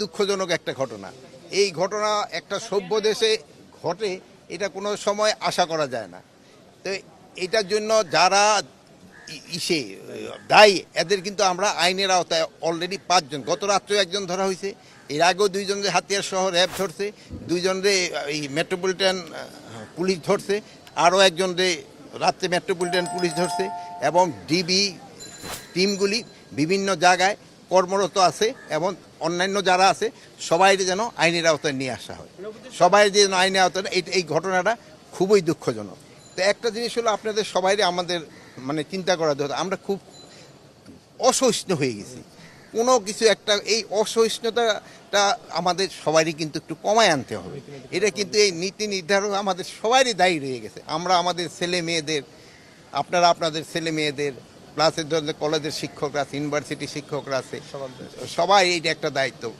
দুঃখজনক একটা ঘটনা। এই ঘটনা একটা সভ্য দেশে ঘটে, এটা কোনো সময় আশা করা যায় না। তো এটার জন্য যারা ইসে, দায়ী, এদের কিন্তু আমরা আইনের আওতায় অলরেডি পাঁচজন। গত রাত্রে একজন ধরা হয়েছে। এর আগেও দুইজনকে হাতিয়ার সহ র্যাব ধরছে, দুইজন দুইজনরে এই মেট্রোপলিটন পুলিশ ধরছে, আরও একজন একজনরে রাত্রে মেট্রোপলিটন পুলিশ ধরছে এবং ডিবি টিমগুলি বিভিন্ন জায়গায় কর্মরত আছে এবং অন্যান্য যারা আছে সবাই যেন আইনের আওতায় নিয়ে আসা হয়। সবাই যেন আইনের আওতায় এই এই ঘটনাটা খুবই দুঃখজনক। তো একটা জিনিস হলো আপনাদের সবাই আমাদের মানে চিন্তা করা দরকার। আমরা খুব অসহিষ্ণু হয়ে গেছি। কোনো কিছু একটা, এই অসহিষ্ণুতাটা আমাদের সবারই কিন্তু একটু কমায় আনতে হবে। এটা কিন্তু এই নীতি নির্ধারক আমাদের সবারই দায়ী রয়ে গেছে। আমরা আমাদের ছেলে মেয়েদের, আপনারা আপনাদের ছেলে মেয়েদের ক্লাসের ধরনের কলেজের শিক্ষকরা আছে ইউনিভার্সিটি শিক্ষকরা আছে। সবাই এইটা একটা দায়িত্ব।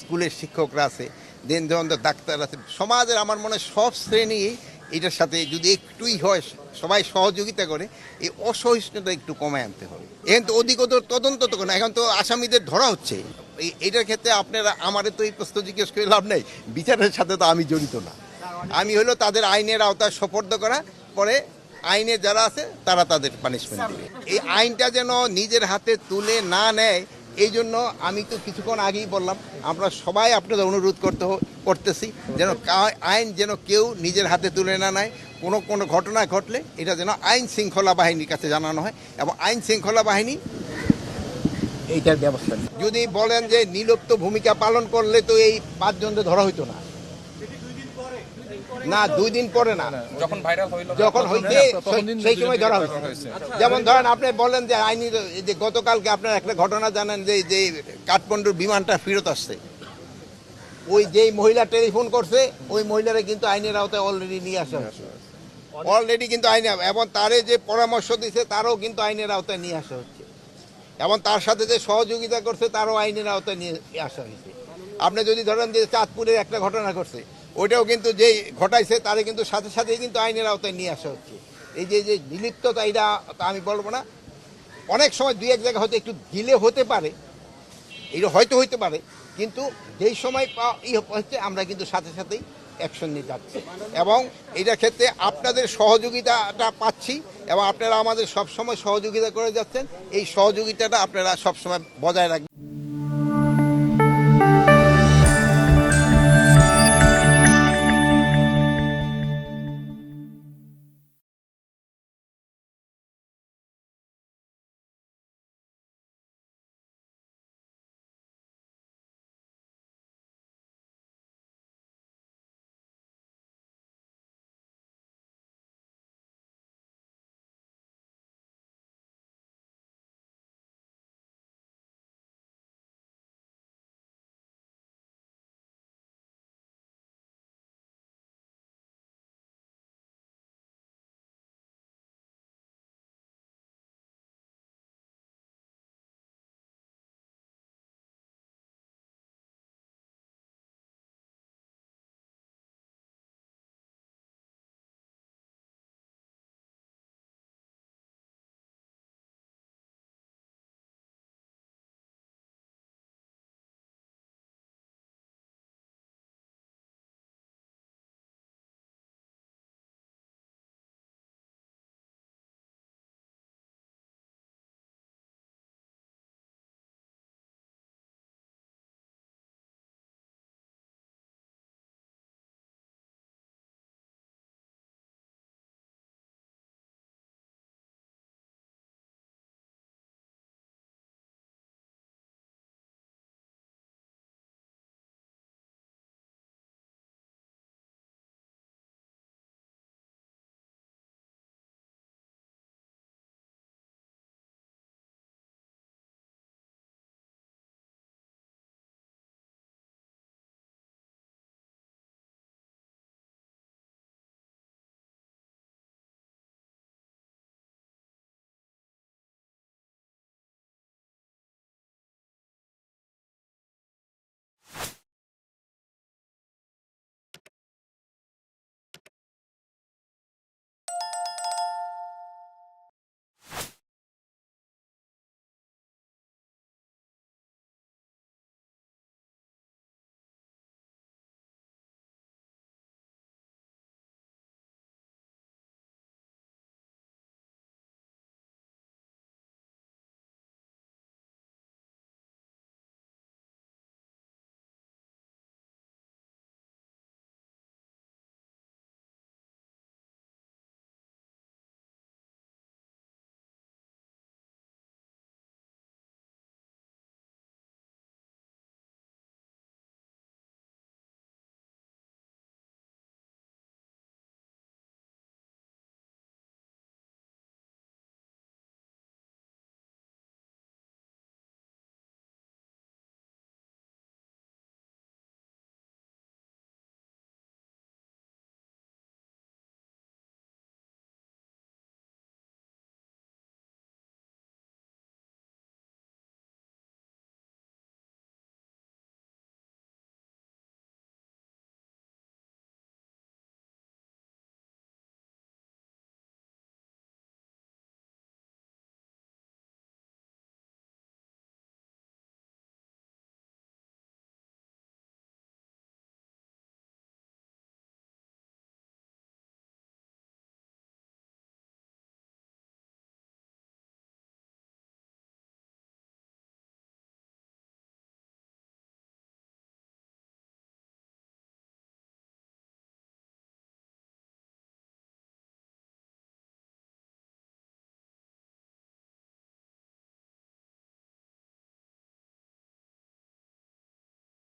স্কুলের শিক্ষকরা আছে দেন যখন ডাক্তার আছে। সমাজের আমার মনে হয় সব শ্রেণি এটার সাথে যদি একটুই হয় সবাই সহযোগিতা করে এই অসহিষ্ণুতা একটু কমায় আনতে হবে। এখন তো অধিকতর তদন্ত তো না এখন তো আসামিদের ধরা হচ্ছে। এই- এইটার ক্ষেত্রে আপনারা আমাদের তো এই প্রশ্ন জিজ্ঞেস করে লাভ নেই বিচারের সাথে তো আমি জড়িত না। আমি হলো তাদের আইনের আওতায় সোপর্দ করা পরে আইনে যারা আছে তারা তাদের পানিশমেন্ট দেবে। এই আইনটা যেন নিজের হাতে তুলে না নেয় এই জন্য আমি তো কিছুক্ষণ আগেই বললাম আমরা সবাই আপনাদের অনুরোধ করতে হ- করতেছি যেন আইন যেন কেউ নিজের হাতে তুলে না নেয়। কোনো কোনো ঘটনা ঘটলে এটা যেন আইন শৃঙ্খলা বাহিনীর কাছে জানানো হয় এবং আইন শৃঙ্খলা বাহিনী এইটার ব্যবস্থা যদি বলেন যে নিলুপ্ত ভূমিকা পালন করলে তো এই পাঁচজনকে ধরা হইতো না। না দুই দিন পরে না। যখন ভাইরাল হইল যখন হইতে সেই সময় ধরা হয়েছে। যেমন ধরেন আপনি বলেন যে আইনি যে গতকালকে আপনার একটা ঘটনা জানেন যে যে কাঠমান্ডুর বিমানটা ফেরত আসছে। ওই যেই মহিলা টেলিফোন করছে ওই মহিলারা কিন্তু আইনের আওতায় অলরেডি নিয়ে আসা হচ্ছে অলরেডি কিন্তু আইনে এবং তারে যে পরামর্শ দিছে তারও কিন্তু আইনের আওতায় নিয়ে আসা হচ্ছে। এবং তার সাথে যে সহযোগিতা করছে তারও আইনের আওতায় নিয়ে আসা হয়েছে। আপনি যদি ধরেন যে চাঁদপুরের একটা ঘটনা ঘটছে ওইটাও কিন্তু যেই ঘটাইছে, তারে কিন্তু সাথে সাথেই কিন্তু আইনের আওতায় নিয়ে আসা হচ্ছে। এই যে যে নিলিপ্ততা এটা আমি বলব না। অনেক সময় দুই এক জায়গায় হয়তো একটু দিলে হতে পারে এটা হয়তো হইতে পারে, কিন্তু যেই সময় ই হচ্ছে, আমরা কিন্তু সাথে সাথেই অ্যাকশন নিয়ে যাচ্ছি। এবং এটার ক্ষেত্রে আপনাদের সহযোগিতাটা পাচ্ছি, এবং আপনারা আমাদের সব সময় সহযোগিতা করে যাচ্ছেন। এই সহযোগিতাটা আপনারা সবসময় বজায় রাখবেন।